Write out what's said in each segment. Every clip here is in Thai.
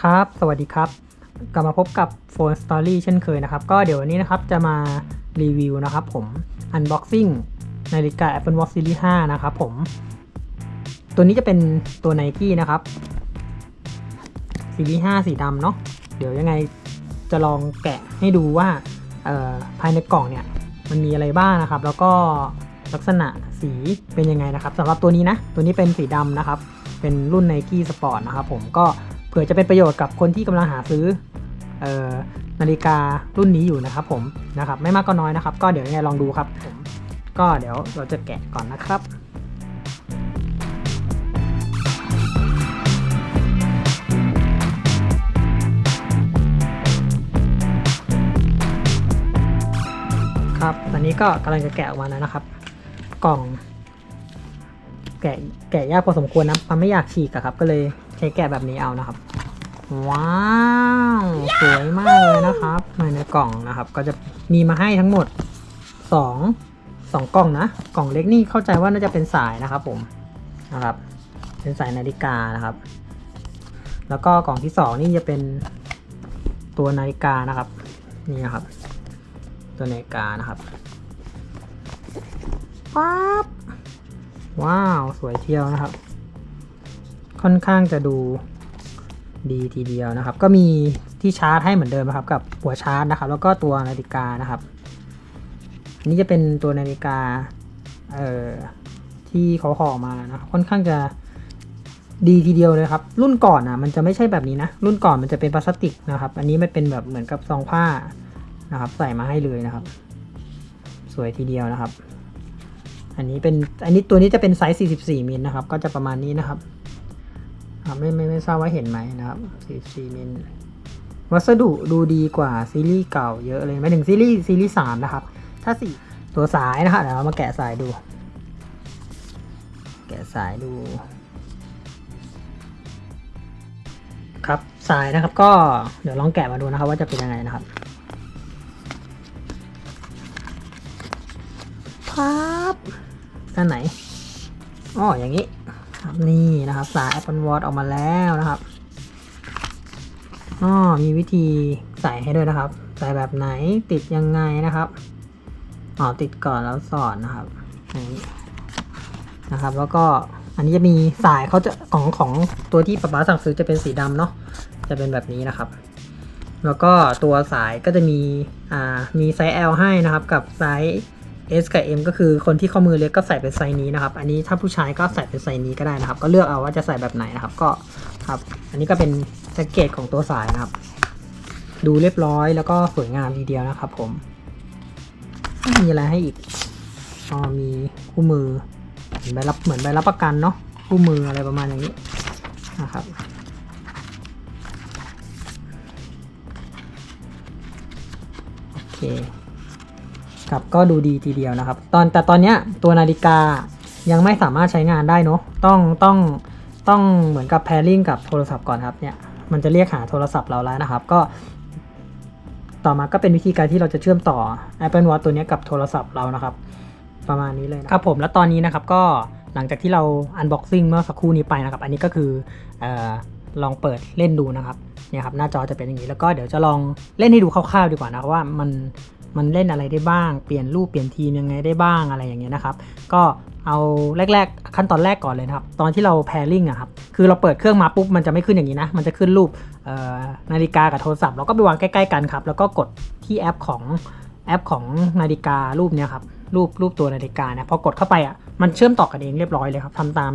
ครับ สวัสดีครับ กลับมาพบกับ Phone Story เช่นเคยนะครับ ก็เดี๋ยววันนี้นะครับจะมารีวิวนะครับผม Unboxing นาฬิกา Apple Watch Series 5 นะครับผม ตัวนี้จะเป็นตัว Nike นะครับ Series 5 สีดำเนาะ เดี๋ยวยังไงจะลองแกะให้ดูว่าภายในกล่องเนี่ย มันมีอะไรบ้างนะครับ แล้วก็ลักษณะสีเป็นยังไงนะครับสำหรับตัวนี้นะ ตัวนี้เป็นสีดำนะครับ เป็นรุ่น Nike Sport นะครับผมก็ เผื่อจะเป็นประโยชน์กับคนที่กำลังหาซื้อเอ่อนาฬิการุ่นนี้อยู่นะครับ ผมนะครับไม่มากก็น้อยนะครับ ก็เดี๋ยวยังไงลองดูครับผมก็เดี๋ยวเราจะแกะก่อนนะครับครับตอนนี้ก็กำลังจะแกะออกมาแล้วนะครับ กล่อง แกะแกะยากพอสมควรนะมันไม่อยากฉีกอะครับ ก็เลย ใช้แกะแบบนี้เอานะครับ ว้าวสวยมากเลยนะครับภายในกล่องนะครับ ก็จะมีมาให้ทั้งหมดสองสองกล่องนะ กล่องเล็กนี่เข้าใจว่าน่าจะเป็นสายนะครับผมนะครับ เป็นสายนาฬิกานะครับ แล้วก็กล่องที่สองนี่จะเป็นตัวนาฬิกานะครับนี่นะครับ ตัวนาฬิกานะครับปั๊บว้าว สวยเที่ยวนะครับ ค่อนข้างจะดูดีทีเดียวนะครับ ก็มีที่ชาร์จให้เหมือนเดิมนะครับ กับหัวชาร์จนะครับ แล้วก็ตัวนาฬิกานะครับ อันนี้จะเป็นตัวนาฬิกาเอ่อที่เขาห่อมานะครับ ค่อนข้างจะดีทีเดียวเลยครับ รุ่นก่อนอะมันจะไม่ใช่แบบนี้นะ รุ่นก่อนมันจะเป็นพลาสติกนะครับ อันนี้มันเป็นแบบเหมือนกับซองผ้านะครับ ใส่มาให้เลยนะครับ สวยทีเดียวนะครับ อันนี้เป็นอันนี้ตัวนี้จะเป็นไซส์ 44มิลนะครับ ก็จะประมาณนี้นะครับ ไม่ไม่ไม่ทราบว่าเห็นไหมนะครับ44มิลวัสดุดูดีกว่าซีรีส์เก่าเยอะเลยไม่ถึงซีรีส์ซีรีส์3นะครับ ถ้าสี่ตัวสายนะครับเดี๋ยวเรามาแกะสายดู แกะสายดู ครับสายนะครับก็เดี๋ยวลองแกะมาดูนะครับว่าจะเป็นยังไงนะครับครับด้านไหนอ๋ออย่างนี้ ครับนี่นะครับสาย Apple Watch ออกมาแล้วนะครับอ๋อมีวิธีใส่ให้ด้วยนะครับ ใส่แบบไหนติดยังไงนะครับอ๋อติดก่อนแล้วสอดนะครับนี้นะครับ แล้วก็อันนี้จะมีสายเขาจะของของตัวที่ป๊าป๊าสั่งซื้อจะเป็นสีดำเนาะจะเป็นแบบนี้นะครับ แล้วก็ตัวสายก็จะมีอ่ามีไซส์ L ให้นะครับ กับไซส์ S กับ M ก็คือคนที่ข้อมือเล็กก็ใส่เป็นไซส์นี้นะครับ อันนี้ถ้าผู้ชายก็ใส่เป็นไซส์นี้ก็ได้นะครับ ก็เลือกเอาว่าจะใส่แบบไหนนะครับ ก็ครับ อันนี้ก็เป็นแพ็กเกจของตัวสายนะครับ ดูเรียบร้อยแล้วก็สวยงามทีเดียวนะครับ ผม มีอะไรให้อีกอ๋อมีคู่มือเหมือนใบรับเหมือนใบรับประกันเนาะคู่มืออะไรประมาณอย่างนี้นะครับโอเค ครับก็ดูดีทีเดียวนะครับ ตอนแต่ตอนเนี้ยตัวนาฬิกายังไม่สามารถใช้งานได้เนอะต้องต้องต้องเหมือนกับ pairing กับโทรศัพท์ก่อนครับเนี่ยมันจะเรียกหาโทรศัพท์เราแล้วนะครับ ก็ ต่อมาก็เป็นวิธีการที่เราจะเชื่อมต่อ Apple Watch ตัวนี้กับโทรศัพท์เรานะครับ ประมาณนี้เลยนะครับผมแล้วตอนนี้นะครับก็หลังจากที่เรา unboxing เมื่อสักครู่นี้ไปนะครับ อันนี้ก็คือออลองเปิดเล่นดูนะครับเนี่ยครับหน้าจอจะเป็นอย่างนี้แล้วก็เดี๋ยวจะลองเล่นให้ดูคร่าวๆดีกว่านะครับว่ามัน มันเล่นอะไรได้บ้าง เปลี่ยนรูปเปลี่ยนทีมยังไงได้บ้างอะไรอย่างเงี้ยนะครับ ก็เอาแรก ๆ ขั้นตอนแรกก่อนเลยครับ ตอนที่เรา pairing อะครับ คือเราเปิดเครื่องมาปุ๊บมันจะไม่ขึ้นอย่างนี้นะ มันจะขึ้นรูปนาฬิกากับโทรศัพท์ เราก็ไปวางใกล้ ๆ กันครับ แล้วก็กดที่แอปของแอปของนาฬิการูปเนี้ยครับ รูปรูปตัวนาฬิกาเนี่ยพอกดเข้าไปอะมันเชื่อมต่อกันเองเรียบร้อยเลยครับทำตาม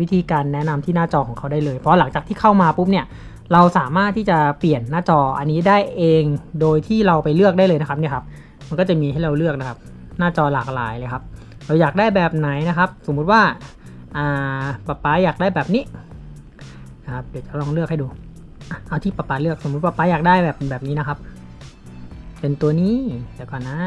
วิธีการแนะนำที่หน้าจอของเขาได้เลย เพราะหลังจากที่เข้ามาปุ๊บเนี่ย เราสามารถที่จะเปลี่ยนหน้าจออันนี้ได้เองโดยที่เราไปเลือกได้เลยนะครับเนี่ยครับ มันก็จะมีให้เราเลือกนะครับ หน้าจอหลากหลายเลยครับ เราอยากได้แบบไหนนะครับ สมมุติว่าอ่าป๊าป๊าอยากได้แบบนี้นะครับเดี๋ยวจะลองเลือกให้ดูเอาที่ป๊าป๊าเลือกสมมุติป๊าป๊าอยากได้แบบแบบนี้นะครับ เป็นตัวนี้เดี๋ยวก่อนนะ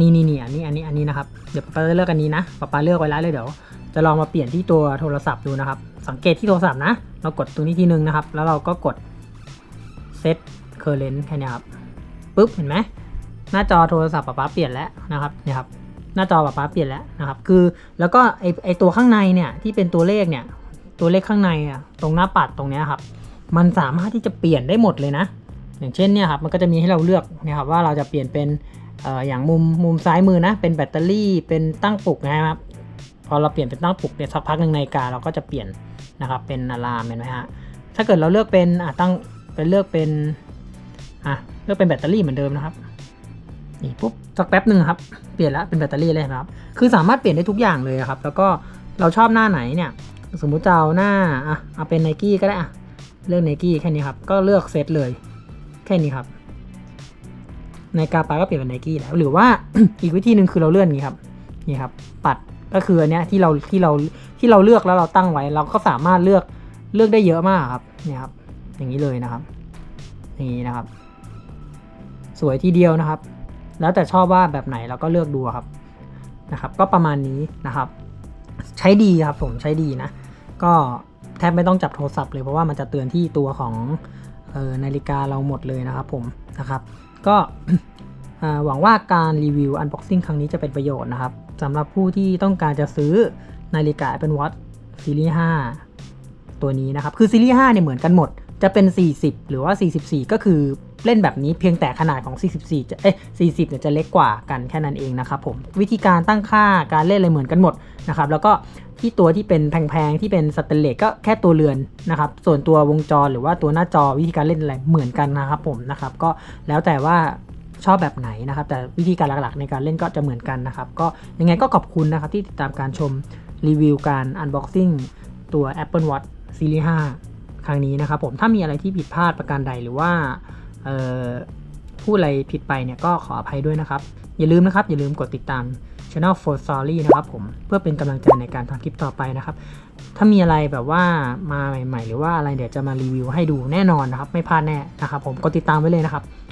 นี่นี่นี่อันนี้อันนี้อันนี้นะครับเดี๋ยวป๊าป๊าจะเลือกอันนี้นะป๊าป๊าเลือกไว้แล้วเลยเดี๋ยวจะลองมาเปลี่ยนที่ตัวโทรศัพท์ดูนะครับ สังเกตที่โทรศัพท์นะ เรากดตัวนี้ทีนึงนะครับ แล้วเราก็กด set current แค่นี้ครับปุ๊บเห็นไหมหน้าจอโทรศัพท์ป๊าป๊าเปลี่ยนแล้วนะครับเนี่ยครับหน้าจอป๊าป๊าเปลี่ยนแล้วนะครับ คือแล้วก็ไอไอตัวข้างในเนี่ยที่เป็นตัวเลขเนี่ยตัวเลขข้างในอะตรงหน้าปัดตรงเนี้ยครับ มันสามารถที่จะเปลี่ยนได้หมดเลยนะ อย่างเช่นเนี่ยครับมันก็จะมีให้เราเลือกเนี่ยครับว่าเราจะเปลี่ยนเป็นเอ่ออย่างมุมมุมซ้ายมือนะ เป็นแบตเตอรี่เป็นตั้งปลุกนะครับพอเราเปลี่ยนเป็นตั้งปลุกเนี่ยสักพักหนึ่งนาฬิกาเราก็จะเปลี่ยน นะครับ เป็นอะลามเห็นไหมฮะ ถ้าเกิดเราเลือกเป็นอะตั้งเป็นเลือกเป็นอะเลือกเป็นแบตเตอรี่เหมือนเดิมนะครับนี่ปุ๊บสักแป๊บหนึ่งครับ เปลี่ยนแล้วเป็นแบตเตอรี่เลยครับ คือสามารถเปลี่ยนได้ทุกอย่างเลยครับ แล้วก็เราชอบหน้าไหนเนี่ย สมมุติจะเอาหน้าอะเอาเป็นไนกี้ก็ได้อะเลือกไนกี้แค่นี้ครับ ก็เลือกเซตเลย แค่นี้ครับ ในกาปาก็เปลี่ยนเป็นไนกี้แล้ว หรือว่าอีกวิธีหนึ่งคือเราเลื่อนนี้ครับ นี่ครับ ปัด ก็คืออันเนี้ยที่เราที่เราที่เราเลือกแล้วเราตั้งไว้ เราก็สามารถเลือกเลือกได้เยอะมากครับเนี่ยครับ อย่างนี้เลยนะครับอย่างนี้นะครับ สวยทีเดียวนะครับ แล้วแต่ชอบว่าแบบไหนเราก็เลือกดูครับนะครับ ก็ประมาณนี้นะครับ ใช้ดีครับผมใช้ดีนะ ก็แทบไม่ต้องจับโทรศัพท์เลยเพราะว่ามันจะเตือนที่ตัวของออนาฬิกาเราหมดเลยนะครับผมนะครับ ก็หวังว่าการรีวิว Unboxing ครั้งนี้จะเป็นประโยชน์นะครับ สำหรับผู้ที่ต้องการจะซื้อนาฬิกา Apple Watch ซีรีส์5ตัวนี้นะครับ คือซีรีส์5เนี่ยเหมือนกันหมด จะเป็น 40 หรือว่า 44 ก็คือเล่นแบบนี้เพียงแต่ขนาดของ 44 จะ เอ้ย40 เนี่ยจะเล็กกว่ากันแค่นั้นเองนะครับผม วิธีการตั้งค่าการเล่นอะไรเหมือนกันหมดนะครับ แล้วก็ที่ตัวที่เป็นแพงๆ ที่เป็นสแตนเลสก็แค่ตัวเรือนนะครับ ส่วนตัววงจรหรือว่าตัวหน้าจอวิธีการเล่นอะไรเหมือนกันนะครับผมนะครับ ก็แล้วแต่ว่า ชอบแบบไหนนะครับ แต่วิธีการหลักๆในการเล่นก็จะเหมือนกันนะครับ ก็ยังไงก็ขอบคุณนะครับที่ติดตามการชมรีวิวการ unboxing ตัว Apple Watch Series 5 ครั้งนี้นะครับผมถ้ามีอะไรที่ผิดพลาดประการใดหรือว่าพูดอะไรผิดไปเนี่ยก็ขออภัยด้วยนะครับ อย่าลืมนะครับ อย่าลืมกดติดตาม Channel for Story นะครับผมเพื่อเป็นกำลังใจในการทำคลิปต่อไปนะครับ ถ้ามีอะไรแบบว่ามาใหม่ ๆ หรือว่าอะไรเดี๋ยวจะมารีวิวให้ดูแน่นอนนะครับ ไม่พลาดแน่นะครับผมกดติดตามไว้เลยนะครับ